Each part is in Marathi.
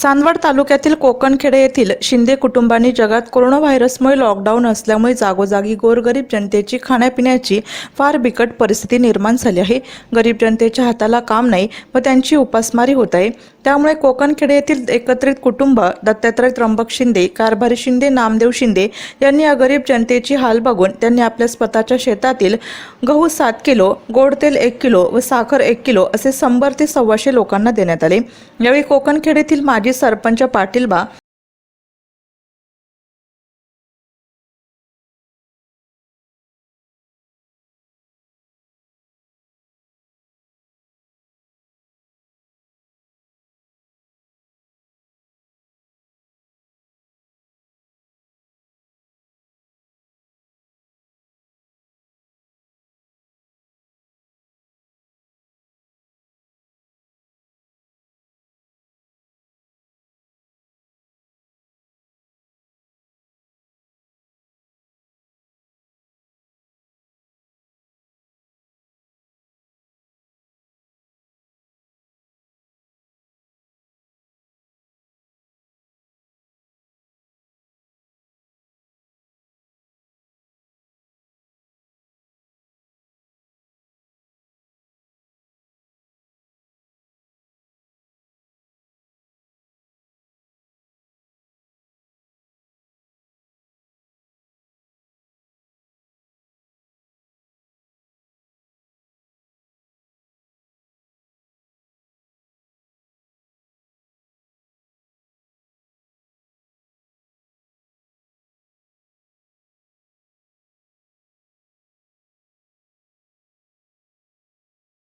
चांदवड तालुक्यातील कोकणखेडे येथील शिंदे कुटुंबांनी जगात कोरोना व्हायरसमुळे लॉकडाऊन असल्यामुळे जागोजागी गोरगरीब जनतेची खाण्यापिण्याची फार बिकट परिस्थिती निर्माण झाली आहे. गरीब जनतेच्या हाताला काम नाही व त्यांची उपासमारी होत आहे. त्यामुळे कोकणखेडे येथील एकत्रित कुटुंब दत्तात्रय त्र्यंबक शिंदे कारभारी शिंदे नामदेव शिंदे यांनी या गरीब जनतेची हाल बघून त्यांनी आपल्या स्वतःच्या शेतातील गहू सात किलो गोड तेल एक किलो व साखर एक किलो असे शंभर ते सव्वाशे लोकांना देण्यात आले. यावेळी कोकणखेडेतील माजी सरपंच पाटील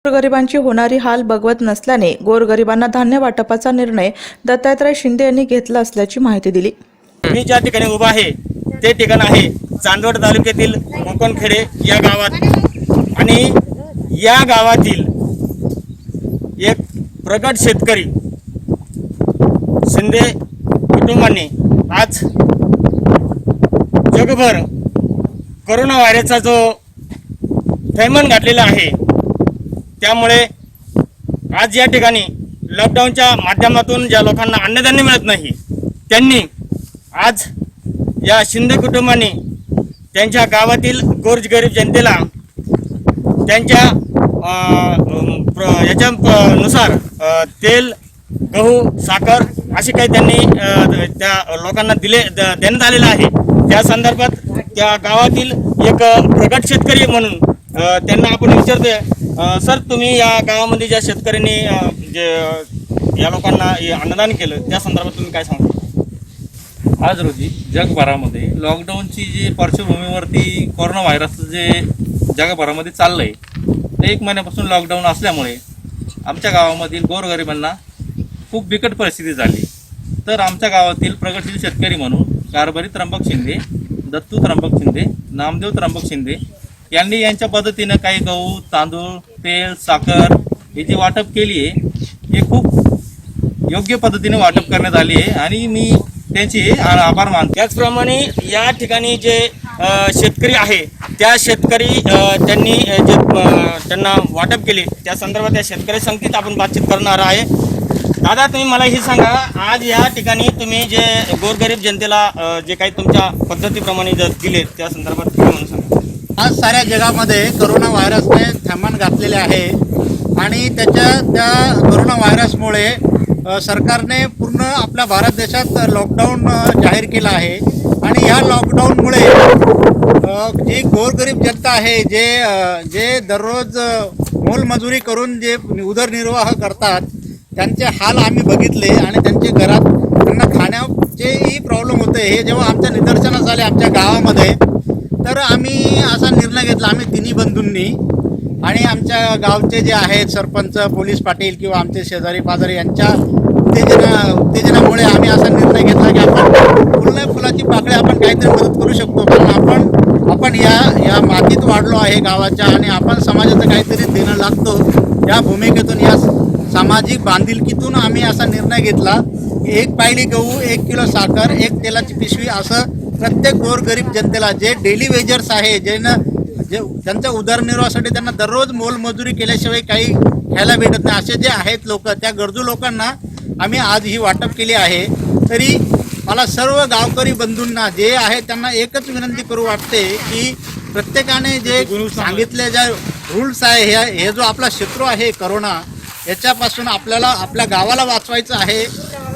गोरगरिबांची होणारी हाल बघवत नसल्याने गोरगरिबांना धान्य वाटपाचा निर्णय दत्तात्रय शिंदे यांनी घेतला असल्याची माहिती दिली. मी ज्या ठिकाणी उभा आहे ते ठिकाण आहे चांदवड तालुक्यातील कोकणखेडे या गावात. आणि या गावातील एक प्रगत शेतकरी शिंदे कुटुंबांनी आज जगभर कोरोना व्हायरसचा जो थैमान घातलेला आहे त्यामुळे आज या ठिकाणी लॉकडाऊनच्या माध्यमातून ज्या लोकांना अन्नधान्य मिळत नाही त्यांनी आज या शिंदे कुटुंबाने त्यांच्या गावातील गोरगरीब जनतेला त्यांच्या याच्यानुसार प्र- याच्या प- नुसार तेल गहू साखर असे काही त्यांनी त्या लोकांना दिले द- देण्यात आलेलं आहे. त्या संदर्भात त्या गावातील एक प्रगट शेतकरी म्हणून त्यांना आपण विचारतोय सर तुम्ही या गावामध्ये ज्या शेतकऱ्यांनी जे या लोकांना हे अन्नदान केलं त्या संदर्भात तुम्ही काय सांगता? आज रोजी जगभरामध्ये लॉकडाऊनची जी पार्श्वभूमीवरती कोरोना व्हायरसचं जे जगभरामध्ये चाललं आहे ते एक महिन्यापासून लॉकडाऊन असल्यामुळे आमच्या गावामधील गोरगरिबांना खूप बिकट परिस्थिती झाली. तर आमच्या गावातील प्रगतशील शेतकरी म्हणून कारभारी त्र्यंबक शिंदे दत्तू त्र्यंबक शिंदे नामदेव त्र्यंबक शिंदे यांनी यांच्या पद्धतीनं काही गहू तांदूळ तेल साखर हे जी वाटप केली आहे हे खूप योग्य पद्धतीने वाटप करण्यात आली आहे आणि मी त्यांचे आभार मानतो. त्याचप्रमाणे या ठिकाणी जे शेतकरी आहे त्या शेतकरी त्यांनी जे त्यांना वाटप केले त्या संदर्भात त्या शेतकरी संगतीत आपण बातचीत करणार आहे. दादा तुम्ही मला हे सांगा आज या ठिकाणी तुम्ही जे गोरगरीब जनतेला जे काही तुमच्या पद्धतीप्रमाणे जर दिले त्या संदर्भात आज साऱ्या जगामध्ये करोना व्हायरसने थैमान घातलेले आहे. आणि त्याच्या त्या करोना व्हायरसमुळे सरकारने पूर्ण आपल्या भारत देशात लॉकडाऊन जाहीर केला आहे. आणि या लॉकडाऊनमुळे जी गोरगरीब जनता आहे जे जे दररोज मोलमजुरी करून जे उदरनिर्वाह करतात त्यांचे हाल आम्ही बघितले आणि त्यांचे घरात त्यांना खाण्याचेही प्रॉब्लेम होते. हे जेव्हा आमच्या निदर्शनास आले आमच्या गावामध्ये तर आम्ही असा निर्णय घेतला आम्ही तिन्ही बंधूंनी. आणि आमच्या गावचे जे आहेत सरपंच पोलीस पाटील किंवा आमचे शेजारी पाजारी यांच्या उत्तेजना उत्तेजनामुळे आम्ही असा निर्णय घेतला की आपण फुलं फुलाची पाकळी आपण काहीतरी मदत करू शकतो. कारण आपण आपण या या मातीत वाढलो आहे गावाच्या आणि आपण समाजाचं काहीतरी देणं लागतो. या भूमिकेतून या सामाजिक बांधिलकीतून आम्ही असा निर्णय घेतला की एक पायली गहू एक किलो साखर एक तेलाची पिशवी असं प्रत्येक गोरगरीब जनतेला जे डेली वेजर्स आहे जे जे त्यांच्या उदरनिर्वाहासाठी त्यांना दररोज मोलमजुरी केल्याशिवाय काही खायला भेटत नाही असे जे आहेत लोक त्या गरजू लोकांना आम्ही आज ही वाटप केली आहे. तरी मला सर्व गावकरी बंधूंना जे आहे त्यांना एकच विनंती करू वाटते की प्रत्येकाने जे सांगितले ज्या रूल्स आहे हे हे जो आपला शत्रू आहे करोना याच्यापासून आपल्याला आपल्या गावाला वाचवायचं आहे.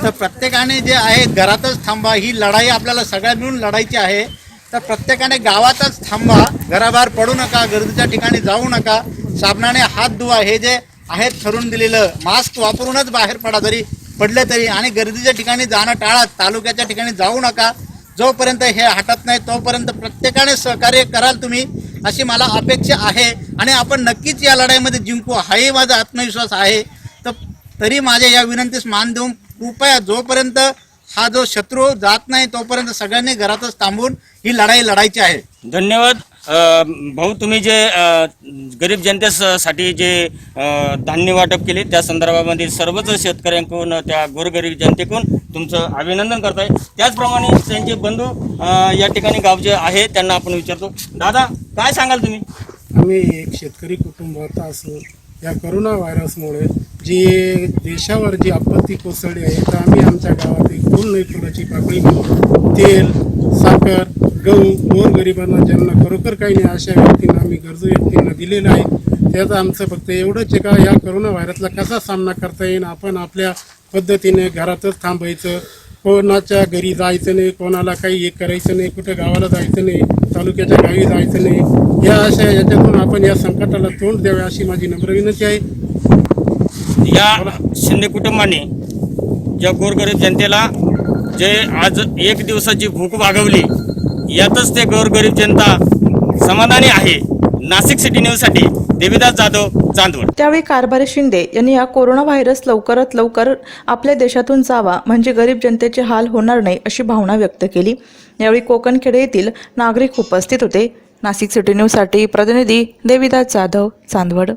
तर प्रत्येकाने जे आहे घरातच थांबा. ही लढाई आपल्याला सगळ्या मिळून लढायची आहे. तर प्रत्येकाने गावातच थांबा. घराबाहेर पडू नका गर्दीच्या ठिकाणी जाऊ नका. साबणाने हात धुवा. हे जे आहेत ठरवून दिलेलं मास्क वापरूनच बाहेर पडा जरी पडले तरी. आणि गर्दीच्या ठिकाणी जाणं टाळा. तालुक्याच्या ठिकाणी जाऊ नका. जोपर्यंत हे हटत नाही तोपर्यंत प्रत्येकाने सहकार्य कराल तुम्ही अशी मला अपेक्षा आहे. आणि आपण नक्कीच या लढाईमध्ये जिंकू. हाही माझा आत्मविश्वास आहे. तर तरी माझ्या या विनंतीस मान देऊन कृपया जोपर्यंत हा जो शत्रू जात नाही तोपर्यंत सगळ्यांनी घरातच थांबून ही लढाई लढायची आहे. धन्यवाद. भाऊ तुम्ही जे गरीब जनतेसाठी जे धान्य वाटप केले त्या संदर्भामध्ये सर्वच शेतकऱ्यांकडून त्या गोरगरीब जनतेकडून तुमचं अभिनंदन करताय. त्याचप्रमाणे त्यांचे बंधू या ठिकाणी गावचे आहे त्यांना आपण विचारतो. दादा काय सांगाल तुम्ही? आम्ही एक शेतकरी कुटुंबात असून या करोना व्हायरसमुळे जी देशावर जी आपत्ती कोसळली आहे तर आम्ही आमच्या गावातील एक नाही फुलाची पाकळी तेल साखर गहू गोरगरिबांना ज्यांना खरोखर काही नाही अशा व्यक्तींना आम्ही गरजू व्यक्तींना दिलेलं आहे. त्याचं आमचं फक्त एवढंच आहे का या करोना व्हायरसला कसा सामना करता येईल? आपण आपल्या पद्धतीने घरातच थांबायचं. कोणाच्या घरी जायचं नाही कोणाला काही हे करायचं नाही कुठं गावाला जायचं नाही. तालुक्याच्या गावी जायचं नाही या अशा याच्यातून आपण या संकटाला तोंड द्यावे अशी माझी नम्र विनंती आहे. या शिंदे कुटुंबाने या गोरगरीब जनतेला जे आज एक दिवसाची भूक भागवली यातच ते गोरगरीब जनता समाधानी आहे. नाशिक सिटी न्यूजसाठी देवीदास जाधव चांदवड. त्यावेळी कारभारी शिंदे यांनी या कोरोना व्हायरस लवकरात लवकर आपल्या देशातून जावा म्हणजे गरीब जनतेचे हाल होणार नाही अशी भावना व्यक्त केली. यावेळी कोकणखेडे येथील नागरिक उपस्थित होते. नाशिक सिटी न्यूजसाठी प्रतिनिधी देवीदास जाधव चांदवड.